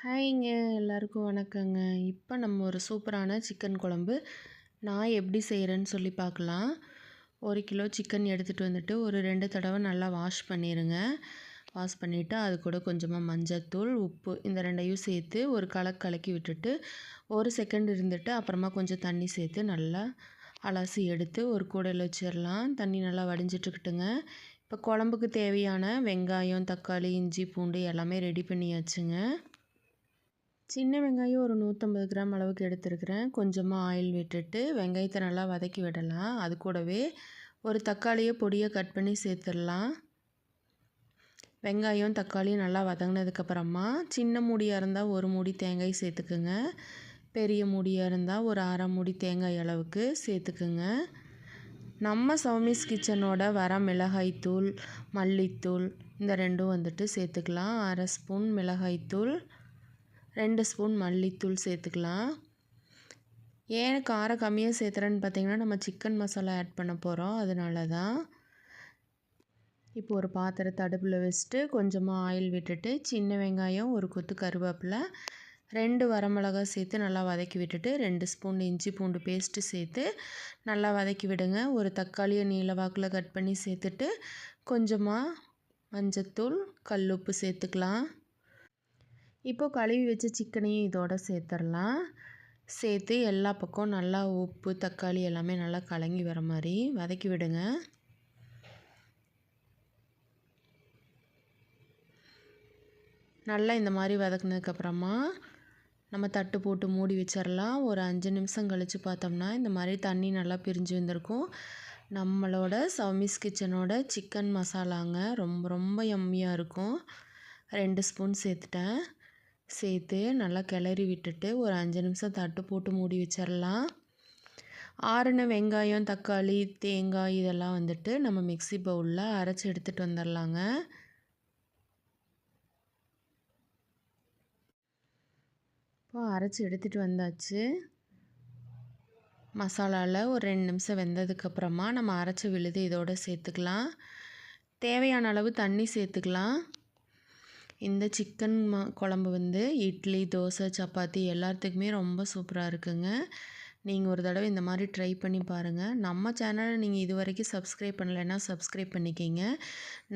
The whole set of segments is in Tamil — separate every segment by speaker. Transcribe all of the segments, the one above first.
Speaker 1: ஹாய்ங்க எல்லாருக்கும் வணக்கங்க. இப்போ நம்ம ஒரு சூப்பரான சிக்கன் குழம்பு. நான் எப்படி செய்கிறேன்னு சொல்லி பார்க்கலாம். ஒரு கிலோ சிக்கன் எடுத்துகிட்டு வந்துட்டு ஒரு ரெண்டு தடவை நல்லா வாஷ் பண்ணிடுங்க வாஷ் பண்ணிவிட்டு அது கூட கொஞ்சமாக மஞ்சத்தூள் உப்பு இந்த ரெண்டையும் சேர்த்து ஒரு கலக்கு கலக்கி விட்டுட்டு ஒரு செகண்ட் இருந்துட்டு அப்புறமா கொஞ்சம் தண்ணி சேர்த்து நல்லா அலசி எடுத்து ஒரு கூடையில் வச்சிடலாம் தண்ணி நல்லா வடிஞ்சிட்ருக்கட்டுங்க இப்போ குழம்புக்கு தேவையான வெங்காயம் தக்காளி இஞ்சி பூண்டு எல்லாமே ரெடி பண்ணியாச்சுங்க. சின்ன வெங்காயம் ஒரு நூற்றம்பது கிராம் அளவுக்கு எடுத்துருக்கிறேன். கொஞ்சமாக ஆயில் விட்டுட்டு வெங்காயத்தை நல்லா வதக்கி விடலாம். அது கூடவே ஒரு தக்காளியை பொடியை கட் பண்ணி சேர்த்துடலாம். வெங்காயம் தக்காளி நல்லா வதங்கினதுக்கப்புறமா சின்ன மூடியாக இருந்தால் ஒரு மூடி தேங்காய் சேர்த்துக்குங்க. பெரிய மூடியாக இருந்தால் ஒரு அரை மூடி தேங்காய் அளவுக்கு சேர்த்துக்குங்க. நம்ம சௌமிஸ் கிச்சனோட வர மிளகாய்த்தூள் மல்லித்தூள் இந்த ரெண்டும் வந்துட்டு சேர்த்துக்கலாம். அரை ஸ்பூன் மிளகாய்த்தூள் ரெண்டு ஸ்பூன் மல்லித்தூள் சேர்த்துக்கலாம். ஏன் காரம் கம்மியாக சேர்த்துறேன்னு பார்த்தீங்கன்னா நம்ம சிக்கன் மசாலா ஆட் பண்ண போகிறோம் அதனால தான் இப்போ ஒரு பாத்திரத்தை அடுப்பில் வச்சுட்டு கொஞ்சமாக ஆயில் விட்டுட்டு சின்ன வெங்காயம் ஒரு கொத்து கருவேப்பிலை ரெண்டு வரமிளகா சேர்த்து நல்லா வதக்கி விட்டுட்டு ரெண்டு ஸ்பூன் இஞ்சி பூண்டு பேஸ்ட்டு சேர்த்து நல்லா வதக்கி விடுங்க. ஒரு தக்காளியை நீல வாக்கில் கட் பண்ணி சேர்த்துட்டு கொஞ்சமாக மஞ்சத்தூள் கல்லுப்பு சேர்த்துக்கலாம். இப்போது கழுவி வச்ச சிக்கனையும் இதோடு சேர்த்துடலாம் சேர்த்து எல்லா பக்கம் நல்லா உப்பு தக்காளி எல்லாமே நல்லா கலங்கி வர மாதிரி வதக்கி விடுங்க. நல்லா இந்த மாதிரி வதக்குனதுக்கப்புறமா நம்ம தட்டு போட்டு மூடி வச்சிடலாம் ஒரு அஞ்சு நிமிஷம் கழித்து பார்த்தோம்னா இந்த மாதிரி தண்ணி நல்லா பிரிஞ்சு வந்திருக்கும். நம்மளோட சவுமிஸ் கிச்சனோட சிக்கன் மசாலாங்க ரொம்ப ரொம்ப எம்மியாக இருக்கும். ரெண்டு ஸ்பூன் சேர்த்துட்டேன். சேர்த்து நல்லா கிளறி விட்டுட்டு ஒரு அஞ்சு நிமிஷம் தட்டு போட்டு மூடி வச்சிடலாம் ஆறுன வெங்காயம் தக்காளி தேங்காய் இதெல்லாம் வந்துட்டு நம்ம மிக்சி பவுலில் அரைச்சி எடுத்துகிட்டு வந்துடலாங்க இப்போ அரைச்சி எடுத்துகிட்டு வந்தாச்சு. மசாலாவில் ஒரு ரெண்டு நிமிஷம் வெந்ததுக்கப்புறமா நம்ம அரைச்சி விழுது இதோடு சேர்த்துக்கலாம். தேவையான அளவு தண்ணி சேர்த்துக்கலாம். இந்த சிக்கன் ம குழம்பு வந்து இட்லி தோசை சப்பாத்தி எல்லாத்துக்குமே ரொம்ப சூப்பராக இருக்குங்க. நீங்கள் ஒரு தடவை இந்த மாதிரி ட்ரை பண்ணி பாருங்கள் நம்ம சேனலை நீங்கள் இது வரைக்கும் சப்ஸ்கிரைப் பண்ணலைன்னா சப்ஸ்கிரைப் பண்ணிக்கிங்க.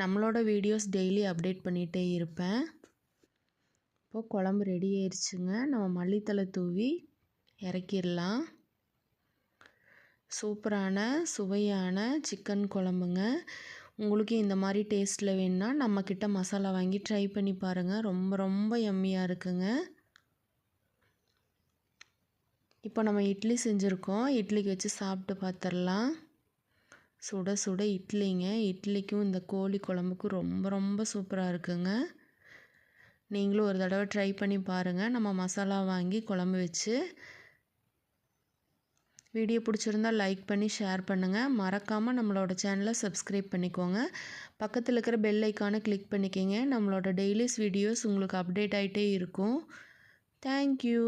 Speaker 1: நம்மளோட வீடியோஸ் டெய்லி அப்டேட் பண்ணிகிட்டே இருப்பேன். இப்போது குழம்பு ரெடி ஆயிடுச்சுங்க நம்ம மல்லித்தலை தூவி இறக்கிடலாம். சூப்பரான சுவையான சிக்கன் குழம்புங்க. உங்களுக்கு இந்த மாதிரி டேஸ்ட்டில் வேணுன்னா நம்மக்கிட்ட மசாலா வாங்கி ட்ரை பண்ணி பாருங்கள் ரொம்ப ரொம்ப எம்மியாக இருக்குங்க. இப்போ நம்ம இட்லி செஞ்சுருக்கோம். இட்லிக்கு வச்சு சாப்பிட்டு பார்த்துடலாம் சுட சுட இட்லிங்க. இட்லிக்கும் இந்த கோழி குழம்புக்கும் ரொம்ப ரொம்ப சூப்பராக இருக்குங்க. நீங்களும் ஒரு தடவை ட்ரை பண்ணி பாருங்கள் நம்ம மசாலா வாங்கி குழம்பு வச்சு வீடியோ பிடிச்சிருந்தால் லைக் பண்ணி ஷேர் பண்ணுங்கள் மறக்காமல் நம்மளோட சேனலை சப்ஸ்கிரைப் பண்ணிக்கோங்க. பக்கத்தில் இருக்கிற பெல் ஐக்கானை கிளிக் பண்ணிக்கிங்க. நம்மளோட டெய்லிஸ் வீடியோஸ் உங்களுக்கு அப்டேட் ஆகிட்டே இருக்கும். தேங்க்யூ